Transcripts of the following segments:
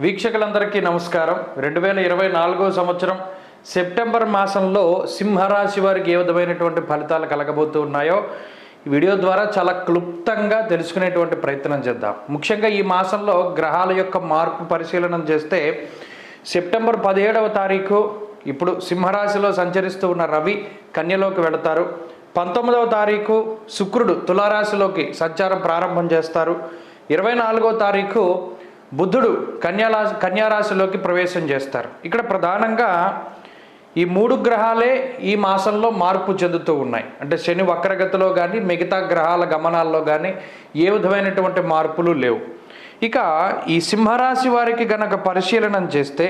వీక్షకులందరికీ నమస్కారం. రెండు వేల ఇరవై నాలుగో సంవత్సరం సెప్టెంబర్ మాసంలో సింహరాశి వారికి ఏ విధమైనటువంటి ఫలితాలు కలగబోతూ ఉన్నాయో ఈ వీడియో ద్వారా చాలా క్లుప్తంగా తెలుసుకునేటువంటి ప్రయత్నం చేద్దాం. ముఖ్యంగా ఈ మాసంలో గ్రహాల యొక్క మార్పు పరిశీలన చేస్తే సెప్టెంబర్ పదిహేడవ తారీఖు ఇప్పుడు సింహరాశిలో సంచరిస్తూ ఉన్న రవి కన్యలోకి వెళతారు. పంతొమ్మిదవ తారీఖు శుక్రుడు తులారాశిలోకి సంచారం ప్రారంభం చేస్తారు. ఇరవై నాలుగో తారీఖు బుద్ధుడు కన్యారా కన్యారాశిలోకి ప్రవేశం చేస్తారు. ఇక్కడ ప్రధానంగా ఈ మూడు గ్రహాలే ఈ మాసంలో మార్పు చెందుతూ ఉన్నాయి. అంటే శని వక్రగతిలో కానీ మిగతా గ్రహాల గమనాల్లో కానీ ఏ విధమైనటువంటి మార్పులు లేవు. ఇక ఈ సింహరాశి వారికి గనక పరిశీలన చేస్తే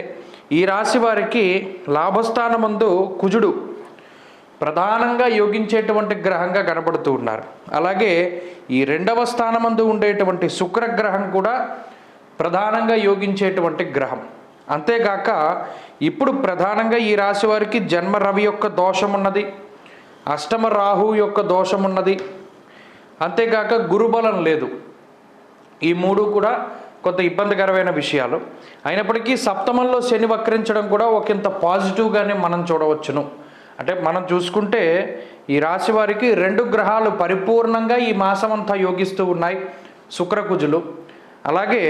ఈ రాశి వారికి లాభస్థానమందు కుజుడు ప్రధానంగా యోగించేటువంటి గ్రహంగా కనబడుతూ ఉన్నారు. అలాగే ఈ రెండవ స్థానమందు ఉండేటువంటి శుక్రగ్రహం కూడా ప్రధానంగా యోగించేటువంటి గ్రహం. అంతేగాక ఇప్పుడు ప్రధానంగా ఈ రాశి వారికి జన్మ రవి యొక్క దోషం ఉన్నది అష్టమ రాహు యొక్క దోషం ఉన్నది అంతేగాక గురుబలం లేదు. ఈ మూడు కూడా కొంత ఇబ్బందికరమైన విషయాలు. అయినప్పటికీ సప్తమంలో శని వక్రించడం కూడా ఒకంత పాజిటివ్గానే మనం చూడవచ్చును. అంటే మనం చూసుకుంటే ఈ రాశి వారికి రెండు గ్రహాలు పరిపూర్ణంగా ఈ మాసమంతా యోగిస్తూ ఉన్నాయి. శుక్రకుజులు. అలాగే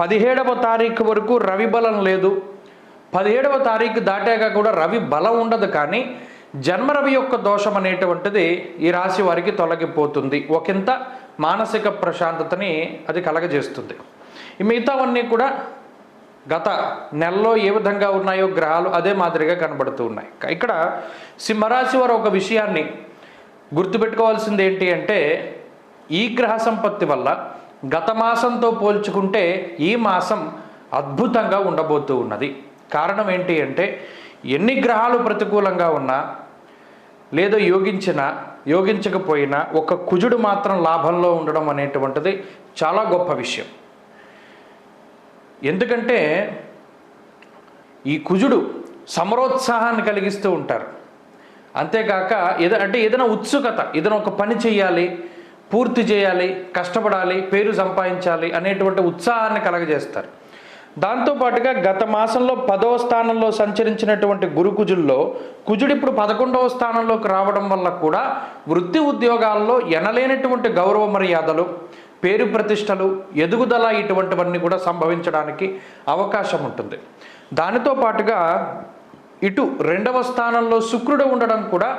పదిహేడవ తారీఖు వరకు రవి బలం లేదు. పదిహేడవ తారీఖు దాటాక కూడా రవి బలం ఉండదు కానీ జన్మరవి యొక్క దోషం అనేటువంటిది ఈ రాశి వారికి తొలగిపోతుంది. ఒకంత మానసిక ప్రశాంతతని అది కలగజేస్తుంది. ఈ మిగతావన్నీ కూడా గత నెలలో ఏ విధంగా ఉన్నాయో గ్రహాలు అదే మాదిరిగా కనబడుతూ ఉన్నాయి. ఇక్కడ సింహరాశి వారు ఒక విషయాన్ని గుర్తుపెట్టుకోవాల్సింది ఏంటి అంటే ఈ గ్రహ సంపత్తి వల్ల గత మాసంతో పోల్చుకుంటే ఈ మాసం అద్భుతంగా ఉండబోతూ ఉన్నది. కారణం ఏంటి అంటే ఎన్ని గ్రహాలు ప్రతికూలంగా ఉన్నా లేదో యోగించినా యోగించకపోయినా ఒక కుజుడు మాత్రం లాభంలో ఉండడం అనేటువంటిది చాలా గొప్ప విషయం. ఎందుకంటే ఈ కుజుడు సమరోత్సాహాన్ని కలిగిస్తూ ఉంటారు. అంతేకాక ఏదో అంటే ఏదైనా ఉత్సుకత ఏదైనా ఒక పని చేయాలి పూర్తి చేయాలి కష్టపడాలి పేరు సంపాదించాలి అనేటువంటి ఉత్సాహాన్ని కలగజేస్తారు. దాంతోపాటుగా గత మాసంలో పదవ స్థానంలో సంచరించినటువంటి గురు కుజుల్లో పదకొండవ స్థానంలోకి రావడం వల్ల కూడా వృత్తి ఉద్యోగాల్లో ఎనలేనటువంటి గౌరవ మర్యాదలు పేరు ప్రతిష్టలు ఎదుగుదల ఇటువంటివన్నీ కూడా సంభవించడానికి అవకాశం ఉంటుంది. దానితో పాటుగా ఇటు రెండవ స్థానంలో శుక్రుడు ఉండడం కూడా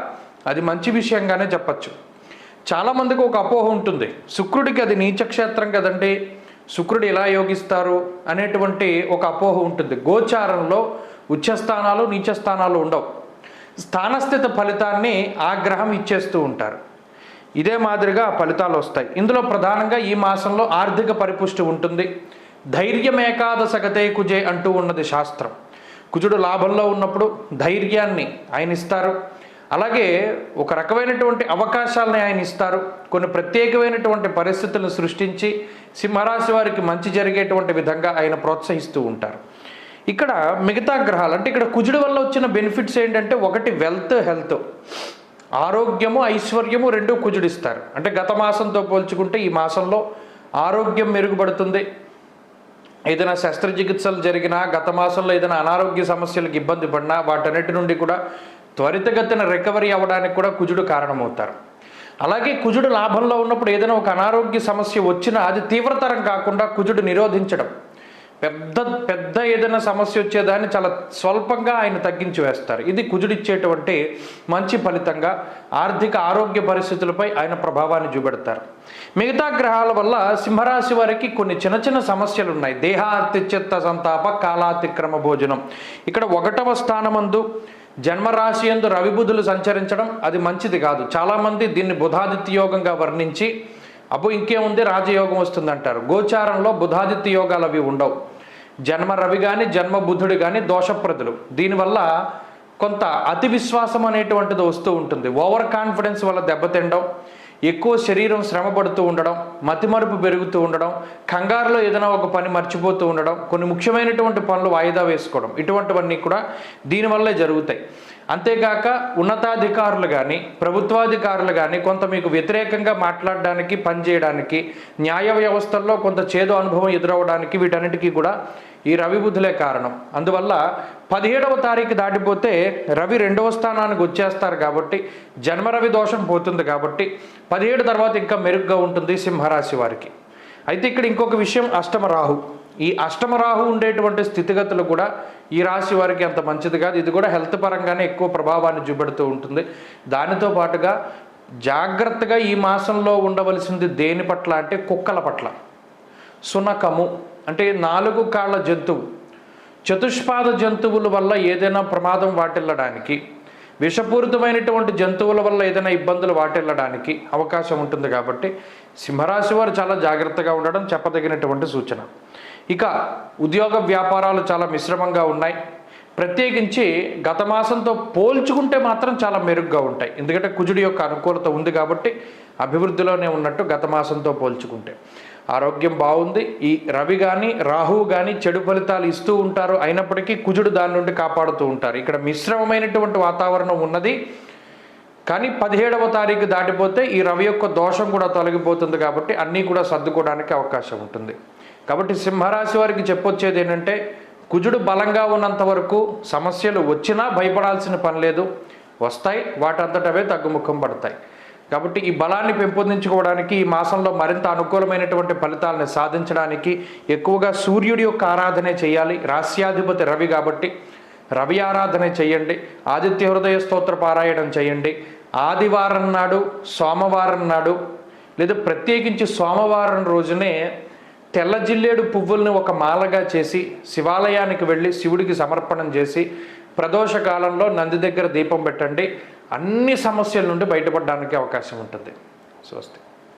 అది మంచి విషయంగానే చెప్పచ్చు. చాలామందికి ఒక అపోహ ఉంటుంది. శుక్రుడికి అది నీచక్షేత్రం కదండి. శుక్రుడు ఎలా యోగిస్తారు అనేటువంటి ఒక అపోహ ఉంటుంది. గోచారంలో ఉచ్చస్థానాలు నీచస్థానాలు ఉండవు. స్థానస్థిత ఫలితాన్ని ఆ గ్రహం ఇచ్చేస్తూ ఉంటారు. ఇదే మాదిరిగా ఫలితాలు వస్తాయి. ఇందులో ప్రధానంగా ఈ మాసంలో ఆర్థిక పరిపుష్టి ఉంటుంది. ధైర్యమేకాదశగతే కుజే అంటూ ఉన్నది శాస్త్రం. కుజుడు లాభంలో ఉన్నప్పుడు ధైర్యాన్ని ఆయన ఇస్తారు. అలాగే ఒక రకమైనటువంటి అవకాశాలని ఆయన ఇస్తారు. కొన్ని ప్రత్యేకమైనటువంటి పరిస్థితులను సృష్టించి సింహరాశి వారికి మంచి జరిగేటువంటి విధంగా ఆయన ప్రోత్సహిస్తూ ఉంటారు. ఇక్కడ మిగతా గ్రహాలు అంటే ఇక్కడ కుజుడు వల్ల వచ్చిన బెనిఫిట్స్ ఏంటంటే ఒకటి వెల్త్ హెల్త్. ఆరోగ్యము ఐశ్వర్యము రెండు కుజుడిస్తారు. అంటే గత మాసంతో పోల్చుకుంటే ఈ మాసంలో ఆరోగ్యం మెరుగుపడుతుంది. ఏదైనా శస్త్రచికిత్సలు జరిగినా గత మాసంలో ఏదైనా అనారోగ్య సమస్యలకు ఇబ్బంది పడినా వాటన్నిటి నుండి కూడా త్వరితగతిన రికవరీ అవ్వడానికి కూడా కుజుడు కారణమవుతారు. అలాగే కుజుడు లాభంలో ఉన్నప్పుడు ఏదైనా ఒక అనారోగ్య సమస్య వచ్చినా అది తీవ్రతరం కాకుండా కుజుడు నిరోధించడం. పెద్ద పెద్ద ఏదైనా సమస్య వచ్చేదాన్ని చాలా స్వల్పంగా ఆయన తగ్గించి వేస్తారు. ఇది కుజుడిచ్చేటువంటి మంచి ఫలితంగా ఆర్థిక ఆరోగ్య పరిస్థితులపై ఆయన ప్రభావాన్ని చూపెడతారు. మిగతా గ్రహాల వల్ల సింహరాశి వారికి కొన్ని చిన్న చిన్న సమస్యలు ఉన్నాయి దేహాతిచిత్త సంతాప కాలాతిక్రమ భోజనం. ఇక్కడ ఒకటవ స్థానమందు జన్మరాశి ఎందు రవిబుధులు సంచరించడం అది మంచిది కాదు. చాలామంది దీన్ని బుధాదిత్య యోగంగా వర్ణించి అప్పు ఇంకేముంది రాజయోగం వస్తుందంటారు. గోచారంలో బుధాదిత్య యోగాలు అవి ఉండవు. జన్మ రవి కానీ జన్మ బుధుడు కానీ దోషప్రదులు. దీనివల్ల కొంత అతి విశ్వాసం అనేటువంటిది వస్తూ ఉంటుంది. ఓవర్ కాన్ఫిడెన్స్ వల్ల దెబ్బతిండం ఎక్కువ శరీరం శ్రమ పడుతూ ఉండడం మతిమరుపు పెరుగుతూ ఉండడం కంగారులో ఏదైనా ఒక పని మర్చిపోతూ ఉండడం కొన్ని ముఖ్యమైనటువంటి పనులు వాయిదా వేసుకోవడం ఇటువంటివన్నీ కూడా దీనివల్లే జరుగుతాయి. అంతేగాక ఉన్నతాధికారులు కానీ ప్రభుత్వాధికారులు కానీ కొంత మీకు వ్యతిరేకంగా మాట్లాడడానికి పనిచేయడానికి న్యాయ వ్యవస్థల్లో కొంత చేదు అనుభవం ఎదురవడానికి వీటన్నిటికీ కూడా ఈ రవి బుద్ధులే కారణం. అందువల్ల పదిహేడవ తారీఖు దాటిపోతే రవి రెండవ స్థానానికి వచ్చేస్తారు కాబట్టి జన్మరవి దోషం పోతుంది కాబట్టి పదిహేడు తర్వాత ఇంకా మెరుగ్గా ఉంటుంది సింహరాశి వారికి. అయితే ఇక్కడ ఇంకొక విషయం అష్టమ రాహు. ఈ అష్టమరాహు ఉండేటువంటి స్థితిగతులు కూడా ఈ రాశి వారికి అంత మంచిది కాదు. ఇది కూడా హెల్త్ పరంగానే ఎక్కువ ప్రభావాన్ని చూపెడుతూ ఉంటుంది. దానితో పాటుగా జాగ్రత్తగా ఈ మాసంలో ఉండవలసింది దేని పట్ల అంటే కుక్కల పట్ల. సునకము అంటే నాలుగు కాళ్ళ జంతువు. చతుష్పాద జంతువుల వల్ల ఏదైనా ప్రమాదం వాటిల్లడానికి విషపూరితమైనటువంటి జంతువుల వల్ల ఏదైనా ఇబ్బందులు వాటిల్లడానికి అవకాశం ఉంటుంది కాబట్టి సింహరాశి వారు చాలా జాగ్రత్తగా ఉండడం చెప్పదగినటువంటి సూచన. ఇక ఉద్యోగ వ్యాపారాలు చాలా మిశ్రమంగా ఉన్నాయి. ప్రత్యేకించి గత మాసంతో పోల్చుకుంటే మాత్రం చాలా మెరుగ్గా ఉంటాయి. ఎందుకంటే కుజుడి యొక్క అనుకూలత ఉంది కాబట్టి అభివృద్ధిలోనే ఉన్నట్టు గత మాసంతో పోల్చుకుంటే. ఆరోగ్యం బాగుంది. ఈ రవి కానీ రాహువు కానీ చెడు ఫలితాలు ఇస్తూ ఉంటారు. అయినప్పటికీ కుజుడు దాని నుండి కాపాడుతూ ఉంటారు. ఇక్కడ మిశ్రమమైనటువంటి వాతావరణం ఉన్నది. కానీ పదిహేడవ తారీఖు దాటిపోతే ఈ రవి యొక్క దోషం కూడా తొలగిపోతుంది కాబట్టి అన్నీ కూడా సర్దుకోవడానికి అవకాశం ఉంటుంది. కాబట్టి సింహరాశి వారికి చెప్పొచ్చేది ఏంటంటే కుజుడు బలంగా ఉన్నంత వరకు సమస్యలు వచ్చినా భయపడాల్సిన పని లేదు. వస్తాయి వాటంతటవే తగ్గుముఖం పడతాయి. కాబట్టి ఈ బలాన్ని పెంపొందించుకోవడానికి ఈ మాసంలో మరింత అనుకూలమైనటువంటి ఫలితాలను సాధించడానికి ఎక్కువగా సూర్యుడి యొక్క ఆరాధనే చేయాలి. రాస్యాధిపతి రవి కాబట్టి రవి ఆరాధన చేయండి. ఆదిత్య హృదయ స్తోత్ర పారాయణం చేయండి. ఆదివారం నాడు సోమవారం నాడు లేదా ప్రత్యేకించి సోమవారం రోజునే తెల్ల జిల్లేడు పువ్వుల్ని ఒక మాలగా చేసి శివాలయానికి వెళ్ళి శివుడికి సమర్పణం చేసి ప్రదోష కాలంలో నంది దగ్గర దీపం పెట్టండి. అన్ని సమస్యల నుండి బయటపడడానికి అవకాశం ఉంటుంది. స్వస్తి.